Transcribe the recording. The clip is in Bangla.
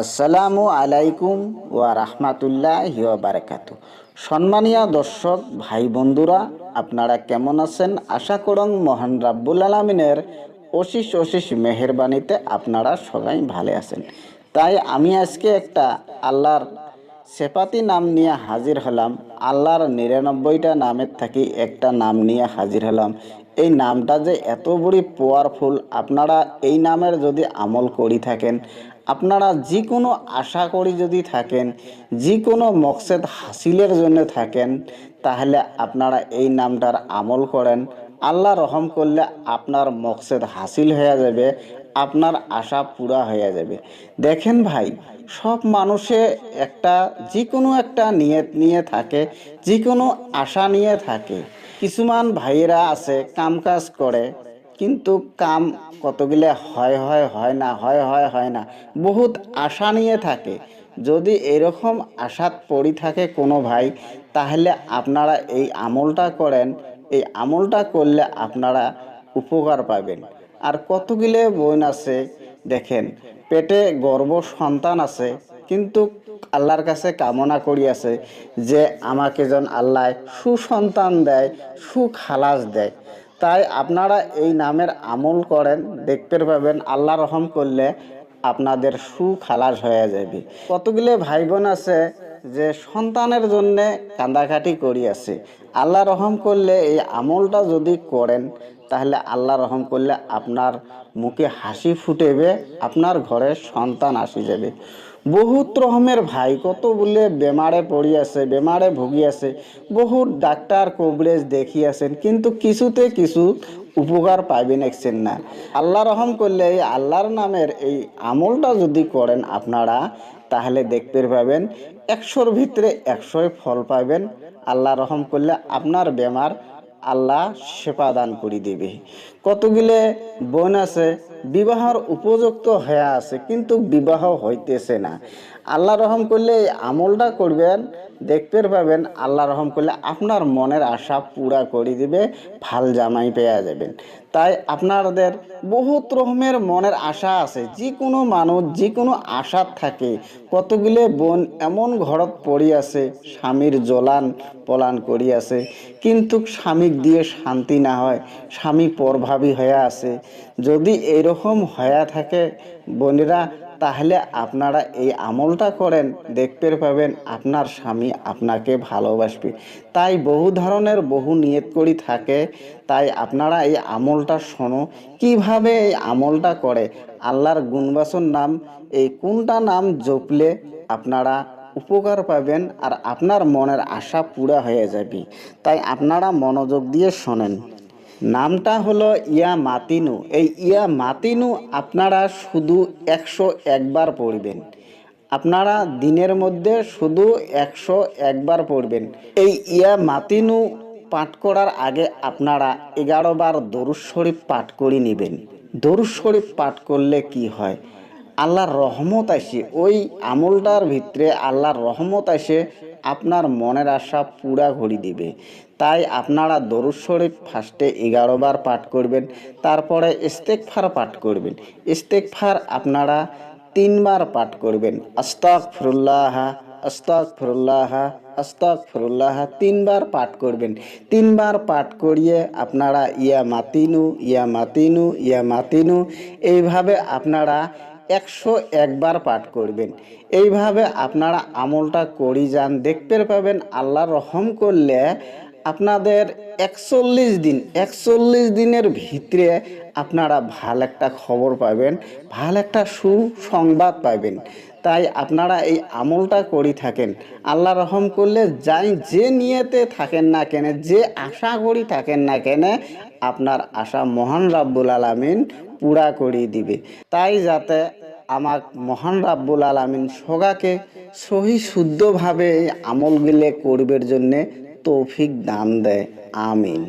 আসসালামু আলাইকুম ওয়া রাহমাতুল্লাহি ওয়া বারাকাতু সম্মানীয় দর্শক, ভাই বন্ধুরা, আপনারা কেমন আছেন? আশা করং মহান রাব্বুল আলামিনের অশিস অশিস মেহেরবানিতে আপনারা সবাই ভালো আছেন। তাই আমি আজকে একটা আল্লাহর সেপাতি নাম নিয়ে হাজির হলাম। আল্লাহর নিরানব্বইটা নামের থাকি একটা নাম নিয়ে হাজির হলাম। এই নামটা যে এত বড় পাওয়ারফুল আপনারা এই নামের যদি আমল করি থাকেন, আপনারা যে কোনো আশা করি যদি থাকেন যে কোনো মকসেদ হাসিলের জন্য থাকেন, তাহলে আপনারা এই নামটার আমল করেন। আল্লাহ রহম করলে আপনার মকসেদ হাসিল হয়ে যাবে, আপনার আশা পুরা হয়ে যাবে। দেখেন ভাই, সব মানুষে একটা যে কোনো একটা নিয়ত নিয়ে থাকে যে কোনো আশা নিয়ে থাকে। কিছুমান ভাইয়েরা আছে কাম কাজ করে কিন্তু কাম কতগুলো হয় হয় হয় না, হয় হয় হয় না, বহুত আশা নিয়ে থাকে। যদি এরকম আশাত পড়ি থাকে কোনো ভাই, তাহলে আপনারা এই আমলটা করেন, এই আমলটা করলে আপনারা উপকার পাবেন। আর কতগুলো বোন আছে, দেখেন, পেটে গর্ব সন্তান আছে কিন্তু আল্লাহর কাছে কামনা করি আছে যে আমাকে যেন আল্লাহ সুসন্তান দেয়, সুখালাস দেয়। তাই আপনারা এই নামের আমল করেন, দেখতে পাবেন আল্লাহ রহম করলে আপনাদের সুখালাস হয়ে যাবে। কতগুলো ভাই বোন আছে যে সন্তানের জন্যে কান্দাকাটি করি আছে আল্লাহ রহম করলে এই আমলটা যদি করেন তাহলে আল্লাহ রহম করলে আপনার মুখে হাসি ফুটেবে আপনার ঘরে সন্তান আসি যাবে। বহুত রকমের ভাই, কত বলে বেমারে পড়ি আছে, বেমারে ভুগি আছে, বহুত ডাক্তার কভারেজ দেখি আছেন, কিন্তু কিছুতে কিছু উপকার পাইবেন একছেন না। আল্লাহ রহম করলে এই আল্লাহর নামের এই আমলটা যদি করেন আপনারা, তাহলে দেখতে পাবেন, একশোর ভিতরে একশোয় ফল পাবেন। আল্লাহ রহম করলে আপনার বেমার আল্লাহ সেপা দান করে দেবে। কতগুলো বোন আছে, বিবাহর উপযুক্ত হয়ে আছে, কিন্তু বিবাহ হইতেছে না। আল্লাহ রহম করলে এই আমলটা করবেন, দেখতে পাবেন, আল্লাহ রহম করলে আপনার মনের আশা পুরা করে দিবে, ভালো জামাই পেয়ে যাবেন। তাই আপনাদের বহুত রকমের মনের আশা আছে যে কোনো মানুষ যে কোনো আশা থাকে। কতগুলো বোন এমন ঘরত পড়ি আছে, স্বামীর জলান পলান করি আছে, কিন্তু স্বামীক দিয়ে শান্তি না হয়, স্বামী পরভাবী হয়ে আছে যদি এরকম হয়ে থাকে বোনেরা তাহলে আপনারা এই আমলটা করেন, দেখতে পাবেন আপনার স্বামী আপনাকে ভালোবাসবে। তাই বহু ধরনের বহু নিয়ত করি থাকে, তাই আপনারা এই আমলটা শোনো। কীভাবে এই আমলটা করে? আল্লাহর গুণবাসন নাম, এই কোনটা নাম জপলে আপনারা উপকার পাবেন আর আপনার মনের আশা পুরা হয়ে যাবে। তাই আপনারা মনোযোগ দিয়ে শোনেন। নামটা হলো ইয়া মাতিনু। এই ইয়া মাতিনু আপনারা শুধু একশো একবার পড়বেন। আপনারা দিনের মধ্যে শুধু একশো একবার পড়বেন। এই ইয়া মাতিনু পাঠ করার আগে আপনারা এগারো বার দরুদ শরীফ পাঠ করে নেবেন। দরুদ শরীফ পাঠ করলে কি হয়? আল্লাহর রহমত আসে। ওই আমলটার ভিতরে আল্লাহর রহমত আসে, আপনার মনের আশা পুরা ঘড়ি দিবে। তাই আপনারা দরুদ শরীফ ফার্স্টে এগারো বার পাঠ করবেন, তারপরে ইস্তেকফার পাঠ করবেন। ইস্তেকফার আপনারা তিনবার পাঠ করবেন। আস্তাক ফিরুল্লাহ আস্তাক ফিরুল্লাহ আস্তাক ফিরুল্লাহ তিনবার পাঠ করবেন। তিনবার পাঠ করিয়ে আপনারা ইয়া মাতিনু ইয়া মাতিনু ইয়া মাতিনু, এইভাবে আপনারা একশো একবার পাঠ করবেন। এইভাবে আপনারা আমলটা করি যান, দেখতে পাবেন আল্লাহ রহম করলে আপনাদের একচল্লিশ দিন, একচল্লিশ দিনের ভিতরে আপনারা ভালো একটা খবর পাবেন, ভালো একটা সুসংবাদ পাবেন। তাই আপনারা এই আমলটা করি থাকেন। আল্লাহ রহম করলে যাই যে নিয়েতে থাকেন না কেন, যে আশা করি থাকেন না কেন, আপনার আশা মহান রাব্বুল আলামিন পুরা করিয়ে দিবে। তাই যাতে আমার মহান রাব্বুল আলমিন সগাকে সহি শুদ্ধভাবে এই আমলগুলো করবের জন্যে তৌফিক দান দেয়, আমিন।